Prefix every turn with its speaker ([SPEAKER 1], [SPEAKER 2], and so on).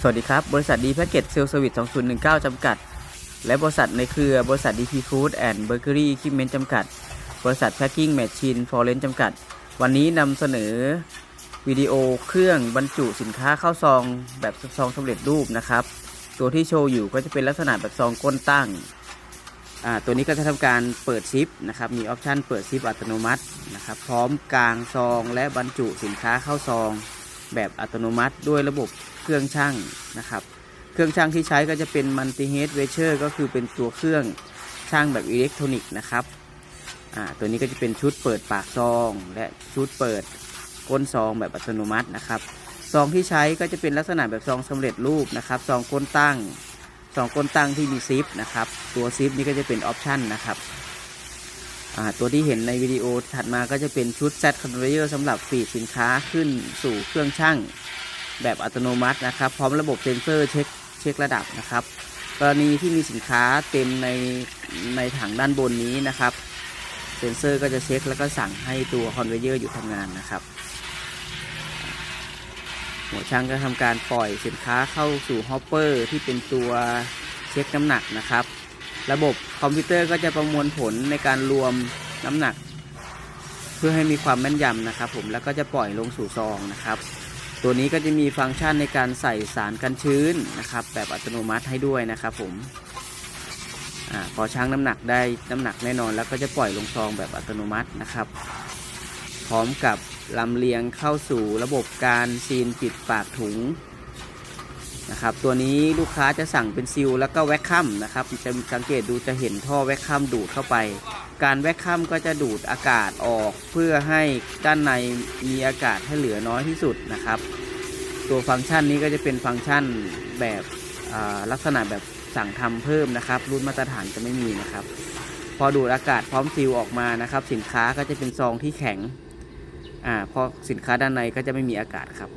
[SPEAKER 1] สวัสดีครับ บริษัทดีแพ็กเกจเซลสวิต2019 จำกัด และบริษัทในเครือบริษัท DP Food and Bakery Equipment จำกัด บริษัท Packing Machine Foreign จำกัด วันนี้นำเสนอวิดีโอเครื่องบรรจุสินค้าเข้าซองแบบซองสำเร็จรูปนะครับ ตัวที่โชว์อยู่ก็จะเป็นลักษณะแบบซองก้นตั้งตัวนี้ก็จะทำการเปิดซิปนะครับ มีออปชันเปิดซิปอัตโนมัตินะครับ พร้อมกลางซองและบรรจุสินค้าเข้าซอง แบบอัตโนมัติด้วยระบบเครื่องช่างนะครับ เครื่องช่างที่ใช้ก็จะเป็นมัลติเฮดเวเชอร์ก็คือเป็นตัวเครื่องช่างแบบอิเล็กทรอนิกส์นะครับตัวนี้ก็จะเป็นชุดเปิดปากซอง และชุดเปิดก้นซองแบบอัตโนมัตินะครับซองที่ใช้ก็จะเป็นลักษณะแบบซองสำเร็จรูปนะครับซองก้นตั้งซองก้นตั้งที่มีซิปนะครับตัวซิปนี้ก็จะเป็นออปชันนะครับ ตัวที่เห็นในวิดีโอถัดมาก็จะเป็นชุด Z Conveyor สำหรับฟีดสินค้าขึ้นสู่เครื่องช่างแบบอัตโนมัตินะครับ พร้อมระบบเซ็นเซอร์เช็คเช็คระดับนะครับ กรณีที่มีสินค้าเต็มในในถังด้านบนนี้นะครับ เซ็นเซอร์ก็จะเช็คแล้วก็สั่งให้ตัวคอนเวเยอร์อยู่ทำงานนะครับ หัวช่างก็ทำการปล่อยสินค้าเข้าสู่ฮอปเปอร์ที่เป็นตัวเช็คน้ำหนักนะครับ ระบบคอมพิวเตอร์ก็จะประมวลผลในการรวมน้ำหนัก เพื่อให้มีความแม่นยำนะครับ ผมแล้วก็จะปล่อยลงสู่ซองนะครับ ตัวนี้ก็จะมีฟังก์ชันในการใส่สารกันชื้นนะครับ แบบอัตโนมัติให้ด้วยนะครับ ผมอพอชั่งน้ำหนักได้น้ำหนักแน่นอน แล้วก็จะปล่อยลงซองแบบอัตโนมัตินะครับ พร้อมกับลำเลียงเข้าสู่ระบบการซีนปิดปากถุง นะครับ ตัวนี้ลูกค้าจะสั่งเป็นซิลแล้วก็แวคคัมนะครับจะสังเกตดูจะเห็นท่อแวคคัมดูดเข้าไป การแวคคัมก็จะดูดอากาศออก เพื่อให้ด้านในมีอากาศให้เหลือน้อยที่สุดนะครับ ตัวฟังก์ชันนี้ก็จะเป็นฟังก์ชันแบบลักษณะแบบสั่งทำเพิ่มนะครับ รุ่นมาตรฐานจะไม่มีนะครับ พอดูดอากาศพร้อมซีลออกมานะครับ สินค้าก็จะเป็นซองที่แข็งอ่าพราะสินค้าด้านในก็จะไม่มีอากาศครับ